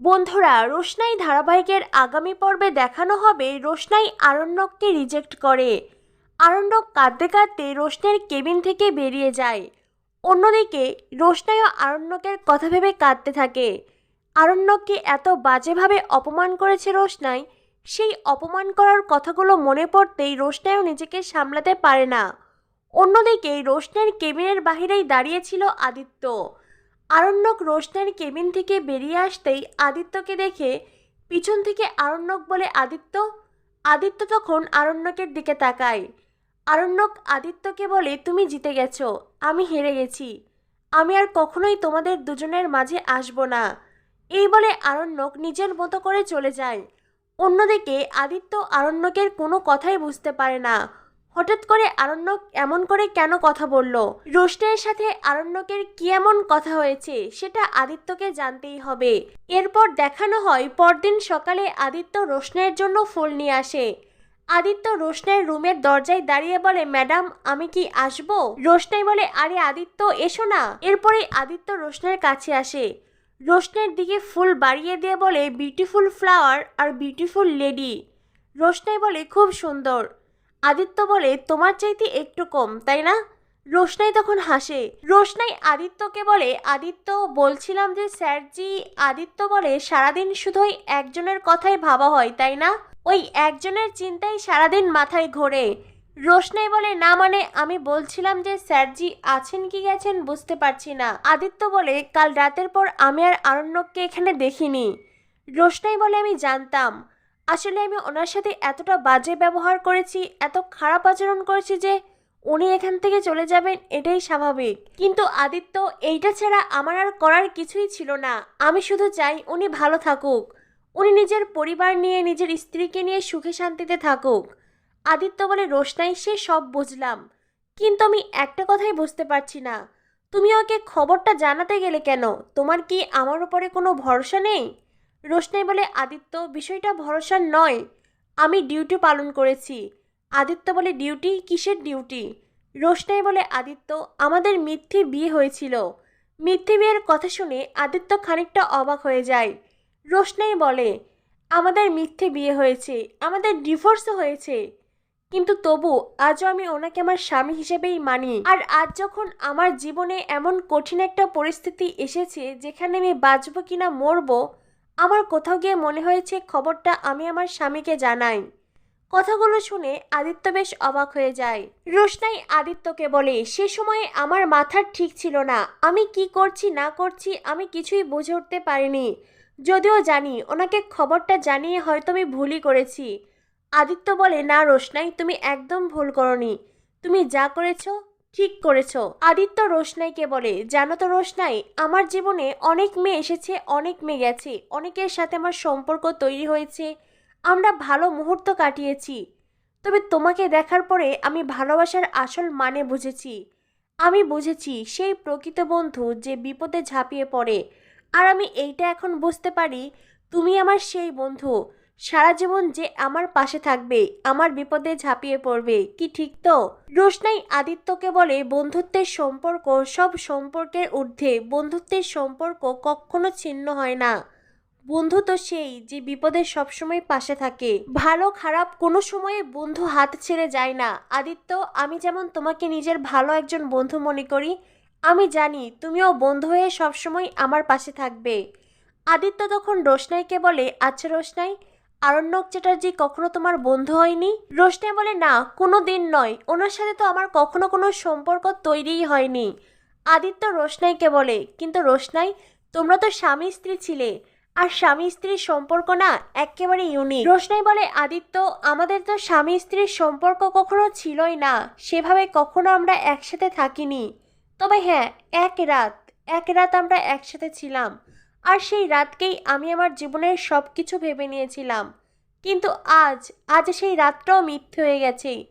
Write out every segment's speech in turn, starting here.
বন্ধুরা, রোশনাই ধারাবাহিকের আগামী পর্বে দেখানো হবে রোশনাই আরণ্যককে রিজেক্ট করে। আরণ্যক কাঁদতে কাঁদতে রোশনের কেবিন থেকে বেরিয়ে যায়। অন্যদিকে, রোশনাইও আরণ্যকের কথা ভেবে কাঁদতে থাকে। আরণ্যককে এত বাজেভাবে অপমান করেছে রোশনাই, সেই অপমান করার কথাগুলো মনে পড়তেই রোশনাইও নিজেকে সামলাতে পারে না। অন্যদিকে রোশনের কেবিনের বাহিরেই দাঁড়িয়েছিল আদিত্য। আরণ্যক রোশনের কেবিন থেকে বেরিয়ে আসতেই আদিত্যকে দেখে পিছন থেকে আরণ্যক বলে, আদিত্য? আদিত্য তখন আরণ্যকের দিকে তাকায়। আরণ্যক আদিত্যকে বলে, তুমি জিতে গেছো, আমি হেরে গেছি। আমি আর কখনোই তোমাদের দুজনের মাঝে আসব না। এই বলে আরণ্যক নিজের মতো করে চলে যায়। অন্যদিকে আদিত্য আরণ্যকের কোনো কথাই বুঝতে পারে না। হঠাৎ করে আরণ্যক এমন করে কেন কথা বলল? রোশনের সাথে আরণ্যকের কি এমন কথা হয়েছে? সেটা আদিত্যকে জানতেই হবে। এরপর দেখানো হয়, পরদিন সকালে আদিত্য রোশনের জন্য ফুল নিয়ে আসে। আদিত্য রোশনের রুমের দরজায় দাঁড়িয়ে বলে, ম্যাডাম, আমি কি আসব? রোশনাই বলে, আরে আদিত্য, এসো না। এরপরে আদিত্য রোশনের কাছে আসে। রোশনের দিকে ফুল বাড়িয়ে দিয়ে বলে বিউটিফুল ফ্লাওয়ার আর বিউটিফুল লেডি রোশনাই বলে, খুব সুন্দর। আদিত্য বলে, তোমার চাইতে একটু কম, তাই না? রোশনাই তখন হাসে। রোশনাই আদিত্যকে বলে, আদিত্য, বলছিলাম যে স্যারজি, আদিত্য বলে, সারাদিন শুধুই একজনের কথাই ভাবা হয়, তাই না? ওই একজনের চিন্তাই সারাদিন মাথায় ঘোরে। রোশনাই বলে, না মানে আমি বলছিলাম যে স্যারজি আছেন কি গেছেন বুঝতে পারছি না। আদিত্য বলে, কাল রাতের পর আমি আর আরণ্যককে এখানে দেখিনি। রোশনাই বলে, আমি জানতাম। আসলে আমি ওনার সাথে এতটা বাজে ব্যবহার করেছি, এত খারাপ আচরণ করেছি যে উনি এখান থেকে চলে যাবেন এটাই স্বাভাবিক। কিন্তু আদিত্য, এইটা ছাড়া আমার আর করার কিছুই ছিল না। আমি শুধু চাই উনি ভালো থাকুক। উনি নিজের পরিবার নিয়ে, নিজের স্ত্রীকে নিয়ে সুখে শান্তিতে থাকুক। আদিত্য বলে রোশনাই সে, সব বুঝলাম। কিন্তু আমি একটা কথাই বুঝতে পারছি না। তুমি ওকে খবরটা জানাতে গেলে কেন? তোমার কি আমার উপরে কোনো ভরসা নেই? রোশনাই বলে, আদিত্য, বিষয়টা ভরসার নয়। আমি ডিউটি পালন করেছি। আদিত্য বলে, ডিউটি? কিসের ডিউটি? রোশনাই বলে, আদিত্য, আমাদের মিথ্যে বিয়ে হয়েছিল। মিথ্যে বিয়ের কথা শুনে আদিত্য খানিকটা অবাক হয়ে যায়। রোশনাই বলে, আমাদের মিথ্যে বিয়ে হয়েছে। আমাদের ডিভোর্সও হয়েছে। কিন্তু তবু আজও আমি ওনাকে আমার স্বামী হিসেবেই মানি। আর আজ যখন আমার জীবনে এমন কঠিন একটা পরিস্থিতি এসেছে যেখানে আমি বাঁচবো কিনা মরবো আমার কোথাও গিয়ে মনে হয়েছে খবরটা আমি আমার স্বামীকে জানাই। কথাগুলো শুনে আদিত্য বেশ অবাক হয়ে যায়। রোশনাই আদিত্যকে বলে, সে সময়ে আমার মাথার ঠিক ছিল না। আমি কি করছি, না করছি, আমি কিছুই বুঝে উঠতে পারিনি। যদিও জানি, ওনাকে খবরটা জানিয়ে হয়তো আমি ভুলই করেছি। আদিত্য বলে, না রোশনাই, তুমি একদম ভুল করনি। তুমি যা করেছ ঠিক করেছ। আদিত্য রোশনাইকে বলে, জানো তো রোশনাই, আমার জীবনে অনেক মেয়ে এসেছে, অনেক মেয়ে গেছে, অনেকের সাথে আমার সম্পর্ক তৈরি হয়েছে, আমরা ভালো মুহূর্ত কাটিয়েছি। তবে তোমাকে দেখার পরে আমি ভালোবাসার আসল মানে বুঝেছি। আমি বুঝেছি সেই প্রকৃত বন্ধু যে বিপদে ঝাঁপিয়ে পড়ে। আর আমি এইটা এখন বুঝতে পারি, তুমি আমার সেই বন্ধু। সারা জীবন যে আমার পাশে থাকবে, আমার বিপদে ঝাঁপিয়ে পড়বে, কি ঠিক তো? রোশনাই আদিত্যকে বলে, বন্ধুত্বের সম্পর্ক সব সম্পর্কের ঊর্ধ্বে, বন্ধুত্বের সম্পর্ক কখনো ছিন্ন হয় না। বন্ধু তো সেই যে বিপদে সবসময় পাশে থাকে। ভালো খারাপ কোনো সময়ে বন্ধু হাত ছেড়ে যায় না। আদিত্য, আমি যেমন তোমাকে নিজের ভালো একজন বন্ধু মনে করি, আমি জানি তুমিও বন্ধু হয়ে সবসময় আমার পাশে থাকবে। আদিত্য তখন রোশনাইকে বলে আচ্ছা রোশনাই আরণ্যক চ্যাটার্জি কখনো তোমার বন্ধু হয়নি? রোশনাই বলে, না কোনো দিন নয়। ওনার সাথে তো আমার কখনো কোনো সম্পর্ক তৈরিই হয়নি। আদিত্য রোশনাইকে বলে, কিন্তু রোশনাই, তোমরা তো স্বামী স্ত্রী ছিলে। আর স্বামী স্ত্রীর সম্পর্ক না, একেবারে ইউনিক রোশনাই বলে, আদিত্য, আমাদের তো স্বামী স্ত্রীর সম্পর্ক কখনো ছিলই না। সেভাবে কখনো আমরা একসাথে থাকিনি। তবে হ্যাঁ এক রাত এক রাত আমরা একসাথে ছিলাম। আর সেই রাতকেই আমি আমার জীবনের সব কিছু ভেবে নিয়েছিলাম। কিন্তু আজ আজ সেই রাতটাও মিথ্যে হয়ে গেছে।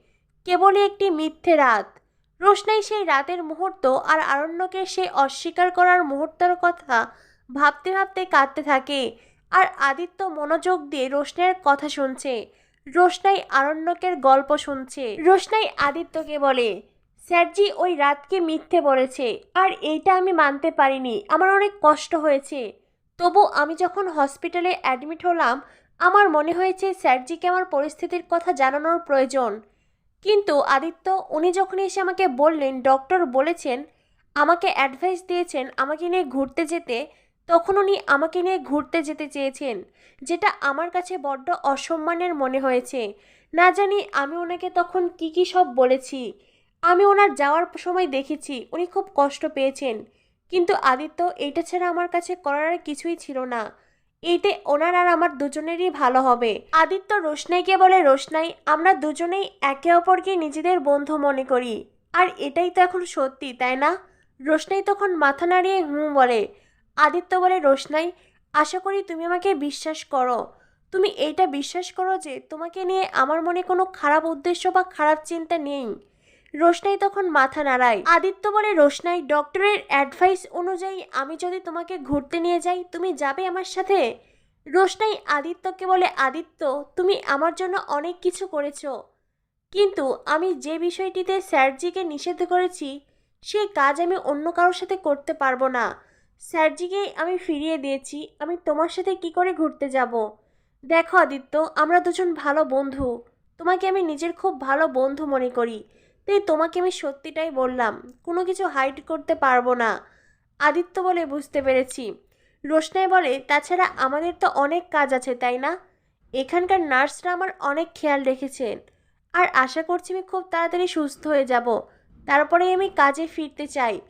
কেবলই একটি মিথ্যে রাত। রোশনাই সেই রাতের মুহূর্ত আর আরণ্যকে সে অস্বীকার করার মুহূর্তের কথা ভাবতে ভাবতে কাঁদতে থাকে। আর আদিত্য মনোযোগ দিয়ে রোশনের কথা শুনছে। রোশনাই আরণ্যকের গল্প শুনছে। রোশনাই আদিত্যকে বলে, স্যারজি, ওই রাতকে মিথ্যে বলেছে। আর এইটা আমি মানতে পারিনি। আমার অনেক কষ্ট হয়েছে। তবু আমি যখন হসপিটালে অ্যাডমিট হলাম, আমার মনে হয়েছে স্যারজিকে আমার পরিস্থিতির কথা জানানোর প্রয়োজন। কিন্তু আদিত্য, উনি যখন এসে আমাকে বললেন, ডক্টর বলেছেন, আমাকে অ্যাডভাইস দিয়েছেন আমাকে নিয়ে ঘুরতে যেতে, তখন উনি আমাকে নিয়ে ঘুরতে যেতে চেয়েছেন, যেটা আমার কাছে বড্ড অসম্মানের মনে হয়েছে। না জানি আমি ওনাকে তখন কি কি সব বলেছি। আমি ওনার যাওয়ার সময় দেখেছি, উনি খুব কষ্ট পেয়েছেন। কিন্তু আদিত্য এইটা ছাড়া আমার কাছে করার আর কিছুই ছিল না। এইতে ওনার আর আমার দুজনেরই ভালো হবে। আদিত্য রোশনাইকে বলে, রোশনাই, আমরা দুজনেই একে অপরকে নিজেদের বন্ধু মনে করি। আর এটাই তো এখন সত্যি, তাই না? রোশনাই তখন মাথা নাড়িয়ে হুম বলে। আদিত্য বলে, রোশনাই, আশা করি তুমি আমাকে বিশ্বাস করো। তুমি এইটা বিশ্বাস করো যে তোমাকে নিয়ে আমার মনে কোনো খারাপ উদ্দেশ্য বা খারাপ চিন্তা নেই। রোশনাই তখন মাথা নাড়ায়। আদিত্য বলে রোশনাই, ডক্টরের অ্যাডভাইস অনুযায়ী আমি যদি তোমাকে ঘুরতে নিয়ে যাই, তুমি যাবে আমার সাথে? রোশনাই আদিত্যকে বলে, আদিত্য, তুমি আমার জন্য অনেক কিছু করেছ। কিন্তু আমি যে বিষয়টিতে স্যারজিকে নিষেধ করেছি সেই কাজ আমি অন্য কারোর সাথে করতে পারব না। স্যারজিকে আমি ফিরিয়ে দিয়েছি, আমি তোমার সাথে কি করে ঘুরতে যাব? দেখো আদিত্য, আমরা দুজন ভালো বন্ধু। তোমাকে আমি নিজের খুব ভালো বন্ধু মনে করি। তাই তোমাকে আমি সত্যিটাই বললাম, কোনো কিছু হাইড করতে পারব না। আদিত্য বলে বুঝতে পেরেছি। রোশনাই বলে, তাছাড়া আমাদের তো অনেক কাজ আছে, তাই না? এখানকার নার্সরা আমার অনেক খেয়াল রেখেছেন। আর আশা করছি আমি খুব তাড়াতাড়ি সুস্থ হয়ে যাব। তারপরে আমি কাজে ফিরতে চাই।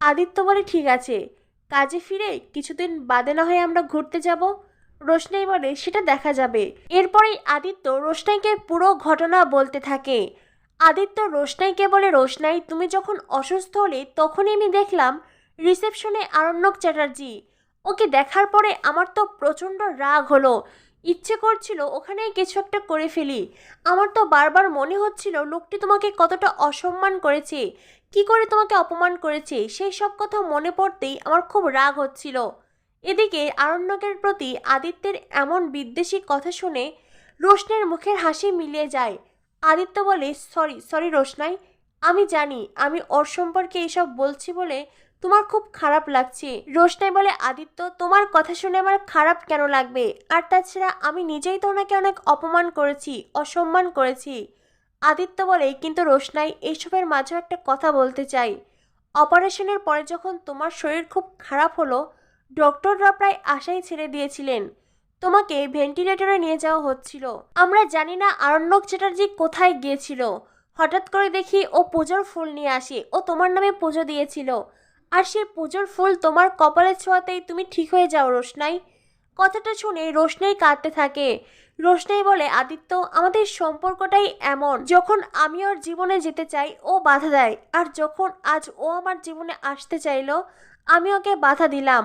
আদিত্য বলে, ঠিক আছে। কাজে ফিরে কিছুদিন বাদে না হয়ে আমরা ঘুরতে যাব? রোশনাই বলে, সেটা দেখা যাবে। এরপরেই আদিত্য রোশনাইকে পুরো ঘটনা বলতে থাকে। আদিত্য রোশনাইকে বলে? রোশনাই, তুমি যখন অসুস্থ হলে তখনই আমি দেখলাম রিসেপশনে আরণ্যক চ্যাটার্জি। ওকে দেখার পরে আমার তো প্রচণ্ড রাগ হলো। ইচ্ছে করছিল ওখানেই কিছু একটা করে ফেলি। আমার তো বারবার মনে হচ্ছিল লোকটি তোমাকে কতটা অসম্মান করেছে। কি করে তোমাকে অপমান করেছে? সেই সব কথা মনে পড়তেই আমার খুব রাগ হচ্ছিল। এদিকে আরণ্যকের প্রতি আদিত্যের এমন বিদ্বেষী কথা শুনে রোশনের মুখের হাসি মিলিয়ে যায়। আদিত্য বলে, সরি সরি রোশনাই, আমি জানি, আমি ওর সম্পর্কে এইসব বলছি বলে তোমার খুব খারাপ লাগছে রোশনাই বলে, আদিত্য, তোমার কথা শুনে আমার খারাপ কেন লাগবে? আর তাছাড়া আমি নিজেই তো ওনাকে অনেক অপমান করেছি, অসম্মান করেছি আদিত্য বলে, কিন্তু রোশনাই এইসবের মাঝে একটা কথা বলতে চাই। অপারেশনের পরে যখন তোমার শরীর খুব খারাপ হলো, ডক্টররা প্রায় আশাই ছেড়ে দিয়েছিলেন। তোমাকে ভেন্টিলেটরে নিয়ে যাওয়া হচ্ছিল। আমরা জানি না আরণ্যক চ্যাটার্জি কোথায় গিয়েছিল। হঠাৎ করে দেখি ও পুজোর ফুল নিয়ে আসে। ও তোমার নামে পুজো দিয়েছিল। আর সেই পুজোর ফুল তোমার কপালে ছোঁয়াতেই তুমি ঠিক হয়ে যাও, রোশনাই। কথাটা শুনে রোশনাই কাঁদতে থাকে। রোশনাই বলে, আদিত্য, আমাদের সম্পর্কটাই এমন। যখন আমি ওর জীবনে যেতে চাই, ও বাধা দেয়। আর যখন আজ ও আমার জীবনে আসতে চাইলো, আমি ওকে বাধা দিলাম।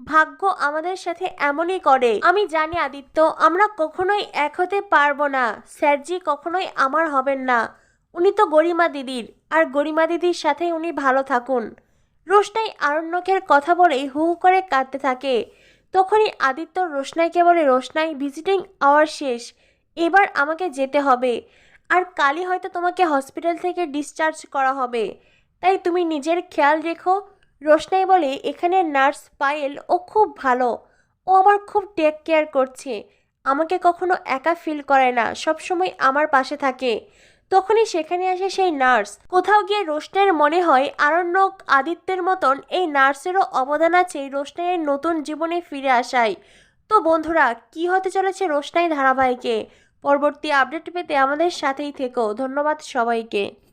ভাগ্য আমাদের সাথে এমনই করে। আমি জানি আদিত্য, আমরা কখনোই এক হতে পারব না। স্যারজি কখনোই আমার হবেন না। উনি তো গরিমা দিদির, আর গরিমা দিদির সাথে উনি ভালো থাকুন। রোশনাই আরণ্যকের কথা বলেই হু হু করে কাঁদতে থাকে। তখনই আদিত্য রোশনাইকে বলে রোশনাই, ভিজিটিং আওয়ার শেষ, এবার আমাকে যেতে হবে। আর কালই হয়তো তোমাকে হসপিটাল থেকে ডিসচার্জ করা হবে। তাই তুমি নিজের খেয়াল রেখো রোশনাই বলে, এখানে নার্স পায়েল, ও খুব ভালো। ও আমার খুব টেক কেয়ার করছে। আমাকে কখনো একা ফিল করে না, সবসময় আমার পাশে থাকে। তখনই সেখানে আসে সেই নার্স। কোথাও গিয়ে রোশনের মনে হয়, আরণ্যক আদিত্যের মতন এই নার্সেরও অবদান আছে রোশনাইয়ের নতুন জীবনে ফিরে আসায়। তো বন্ধুরা, কি হতে চলেছে রোশনাই ধারাবাহিকে? পরবর্তী আপডেট পেতে আমাদের সাথেই থেকো। ধন্যবাদ সবাইকে।